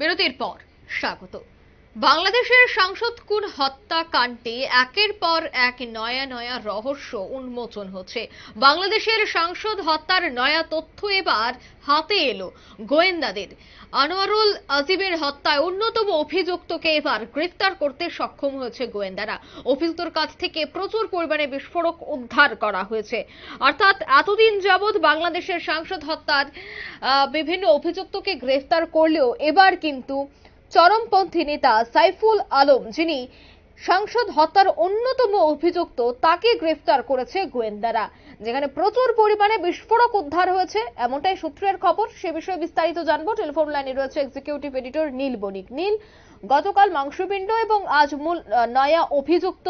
বিরতির পর স্বাগত। বাংলাদেশের সাংসদ কুন হত্যাকাণ্ডে একের পর এক নয়া নয়া রহস্য উন্মোচন হচ্ছে। বাংলাদেশের সাংসদ হত্যার নয়া তথ্য এবার হাতে এলো। গোয়েন্দাদের। আনোয়ারুল আজিমের হত্যায় অন্যতম অভিযুক্তকে এবার গ্রেফতার করতে সক্ষম হয়েছে গোয়েন্দারা। অভিযুক্তর কাছ থেকে প্রচুর পরিমাণে বিস্ফোরক উদ্ধার করা হয়েছে। অর্থাৎ এতদিন যাবৎ বাংলাদেশের সাংসদ হত্যার বিভিন্ন অভিযুক্তকে গ্রেফতার করলেও এবার কিন্তু চরমপন্থী নেতা সাইফুল আলম, যিনি সাংসদ হত্যার অন্যতম অভিযুক্ত, তাকে গ্রেফতার করেছে গোয়েন্দারা, যেখানে প্রচুর পরিমাণে বিস্ফোরক উদ্ধার হয়েছে। এমনটাই সূত্রের খবর। সে বিষয়ে বিস্তারিত জানব। টেলিফোন লাইনে রয়েছে এক্সিকিউটিভ এডিটর নীল বণিক। নীল, গতকাল মাংসপিণ্ড এবং আজ মূল নয়া অভিযুক্ত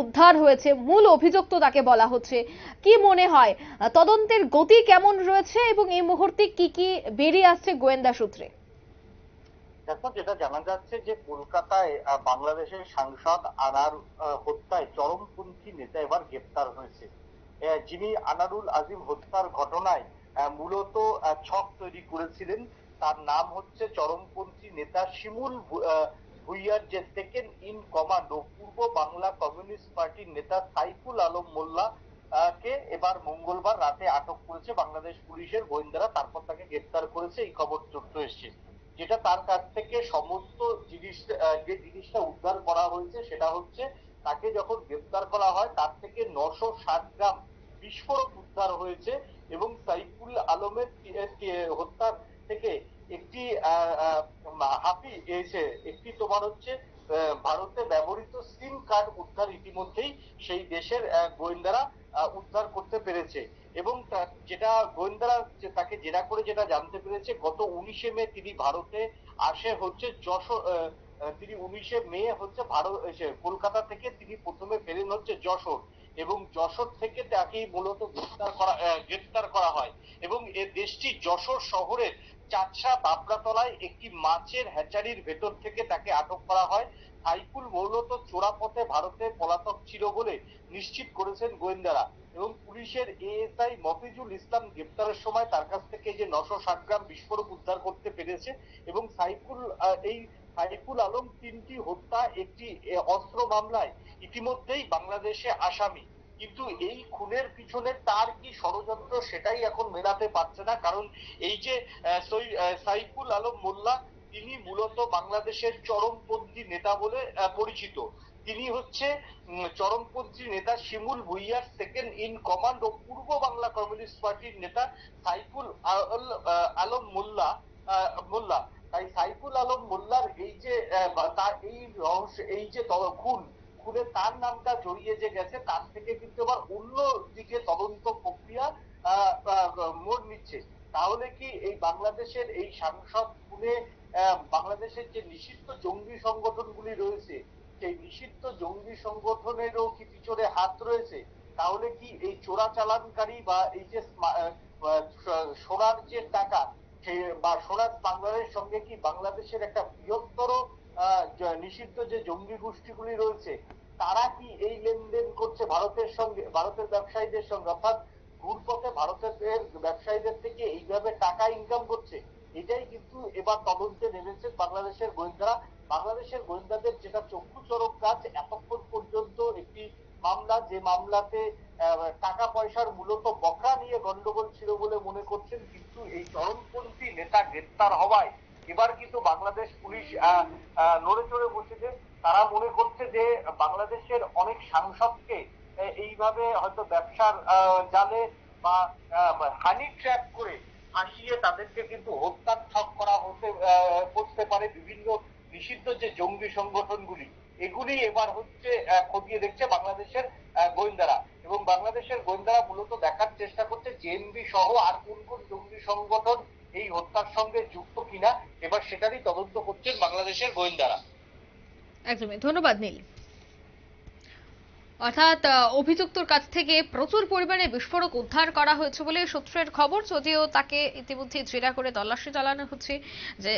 উদ্ধার হয়েছে। মূল অভিযুক্ত তাকে বলা হচ্ছে। কি মনে হয়? তদন্তের গতি কেমন রয়েছে এবং এই মুহূর্তে কি কি বেরিয়ে আসছে গোয়েন্দা সূত্রে? দেখো যেটা জানা যাচ্ছে যে কলকাতায় বাংলাদেশের সাংসদ আনার হত্যায় চরমপন্থী নেতা এবার গ্রেপ্তার হয়েছে। যিনি আনারুল আজিম হত্যার ঘটনায় মূলত ছক তৈরি করেছিলেন, তার নাম হচ্ছে চরমপন্থী নেতা শিমুল ভুইয়ার যে second in commando Purba Bangla communist পার্টির নেতা সাইফুল আলম মোল্লা কে এবার মঙ্গলবার রাতে আটক করেছে বাংলাদেশ পুলিশের গোয়েন্দারা, তারপর তাকে গ্রেপ্তার করেছে, এই খবর চলে এসেছে। যেটা তার কাছ থেকে সমস্ত জিনিস যে জিনিসটা উদ্ধার করা হয়েছে সেটা হচ্ছে তাকে যখন গ্রেপ্তার করা হয়, তার থেকে নশো ষাট গ্রাম বিস্ফোরক উদ্ধার হয়েছে এবং সাইফুল আলমের হত্যার থেকে একটি হাফি এসে একটি তোমার হচ্ছে ভারতে ব্যবহৃত সিম কার্ড ইতিমধ্যেই সেই দেশের গোয়েন্দারা উদ্ধার করতে পেরেছে। এবং যেটা গোয়েন্দারা তাকে জেরা করে যেটা জানতে পেরেছে, গত উনিশে মে তিনি ভারতে আসে হচ্ছে যশোর তিনি উনিশে মে হচ্ছে ভারত কলকাতা থেকে তিনি প্রথমে ফেরেন হচ্ছে যশোর। এবং যশোর থেকে তাকে মূলত গ্রেফতার করা গ্রেফতার করা হয়। এবং এ দেশটি যশোর শহরের চাচা বাবরাতলায় একটি মাছের হ্যাচারির ভেতর থেকে তাকে আটক করা হয়। সাইফুল মূলত চোরাপথে ভারতে পলাতক ছিল বলে নিশ্চিত করেছেন গোয়েন্দারা এবং পুলিশের এএসআই মফিজুল ইসলাম গ্রেপ্তারের সময় তার কাছ থেকে যে নশো ষাট গ্রাম বিস্ফোরক উদ্ধার করতে পেরেছে এবং সাইফুল এই সাইফুল আলম তিনটি হত্যা, একটি অস্ত্র মামলায় ইতিমধ্যেই বাংলাদেশে আসামি। কিন্তু এই খুনের পিছনে তার কি ষড়যন্ত্র সেটাই এখন মেলাতে পারছে না। কারণ এই যে সাইফুল আলম মোল্লা, তিনি মূলত বাংলাদেশের চরমপন্থী নেতা বলে পরিচিত। তিনি হচ্ছে চরমপন্থী নেতা শিমুল ভুইয়ার সেকেন্ড ইন কমান্ড ও পূর্ব বাংলা কমিউনিস্ট পার্টির নেতা সাইফুল আলম মোল্লা মোল্লা। তাই সাইফুল আলম মোল্লার এই যে তার এই রহস্য, এই যে খুন খুনে তার নামটা জড়িয়ে যে গেছে, তার থেকে কিন্তু আবার অন্য দিকে তদন্ত প্রক্রিয়া মোড় নিচ্ছে। তাহলে কি এই বাংলাদেশের এই সাংসদ খুনে বাংলাদেশের যে নিষিদ্ধ জঙ্গি সংগঠনগুলি রয়েছে, সেই নিষিদ্ধ জঙ্গি সংগঠনেরও কি পিছনে হাত রয়েছে? তাহলে কি এই চোরাচালানকারী বা এই যে সোনার যে টাকা বা সোনার বাংলাদেশের সঙ্গে কি বাংলাদেশের একটা বৃহত্তর নিষিদ্ধ যে জঙ্গি গোষ্ঠীগুলি রয়েছে, তারা কি এই লেনদেন করছে ভারতের সঙ্গে, ভারতের ব্যবসায়ীদের সঙ্গে? অর্থাৎ ঘুরপথে ভারতের ব্যবসায়ীদের থেকে এইভাবে টাকা ইনকাম করছে? এটাই কিন্তু এবার তদন্তে নেমেছে বাংলাদেশের গোয়েন্দারা। বাংলাদেশের গোয়েন্দাদের যেটা চক্ষু চরক কাজ, এতক্ষণ পর্যন্ত একটি মামলা, যে মামলাতে টাকা পয়সার মূলত বকরা নিয়ে গন্ডগোল ছিল বলে মনে করছেন, কিন্তু এই চরমপন্থী নেতা গ্রেপ্তার হওয়ায় এবার কিন্তু বাংলাদেশ পুলিশ নড়ে চড়ে বসেছে তারা মনে করছে যে বাংলাদেশের অনেক সাংসদকে এইভাবে হয়তো ব্যবসার জালে বা হানি ট্র্যাপ করে ফাঁসিয়ে তাদেরকে কিন্তু হত্যার ছক করা হতে করতে পারে বিভিন্ন নিষিদ্ধ যে জঙ্গি সংগঠনগুলি। এগুলি এবার হচ্ছে খতিয়ে দেখছে বাংলাদেশের গোয়েন্দারা। এবং বাংলাদেশের গোয়েন্দারা মূলত দেখার চেষ্টা করছে জেএনবি সহ আর কোন কোন জঙ্গি সংগঠন এই হত্যার সঙ্গে যুক্ত কিনা, এবার সেটারই তদন্ত করছেন বাংলাদেশের গোয়েন্দারা। একদমই। ধন্যবাদ, নীল। অর্থাৎ অভিযুক্তর কাছ থেকে প্রচুর পরিমাণে বিস্ফোরক উদ্ধার করা হয়েছে বলে সূত্রের খবর, যদিও তাকে ইতিমধ্যে জেরা করে তল্লাশি চালানো হচ্ছে, যে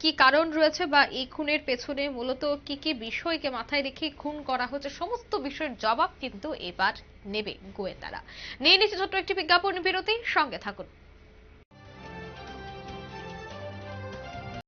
কি কারণ রয়েছে বা এই খুনের পেছনে মূলত কি কি বিষয়কে মাথায় রেখে খুন করা হচ্ছে সমস্ত বিষয়ের জবাব কিন্তু এবার নেবে গোয়েন্দারা। নিয়ে নিচ্ছে ছোট্ট একটি বিজ্ঞাপন বিরতি, সঙ্গে থাকুন।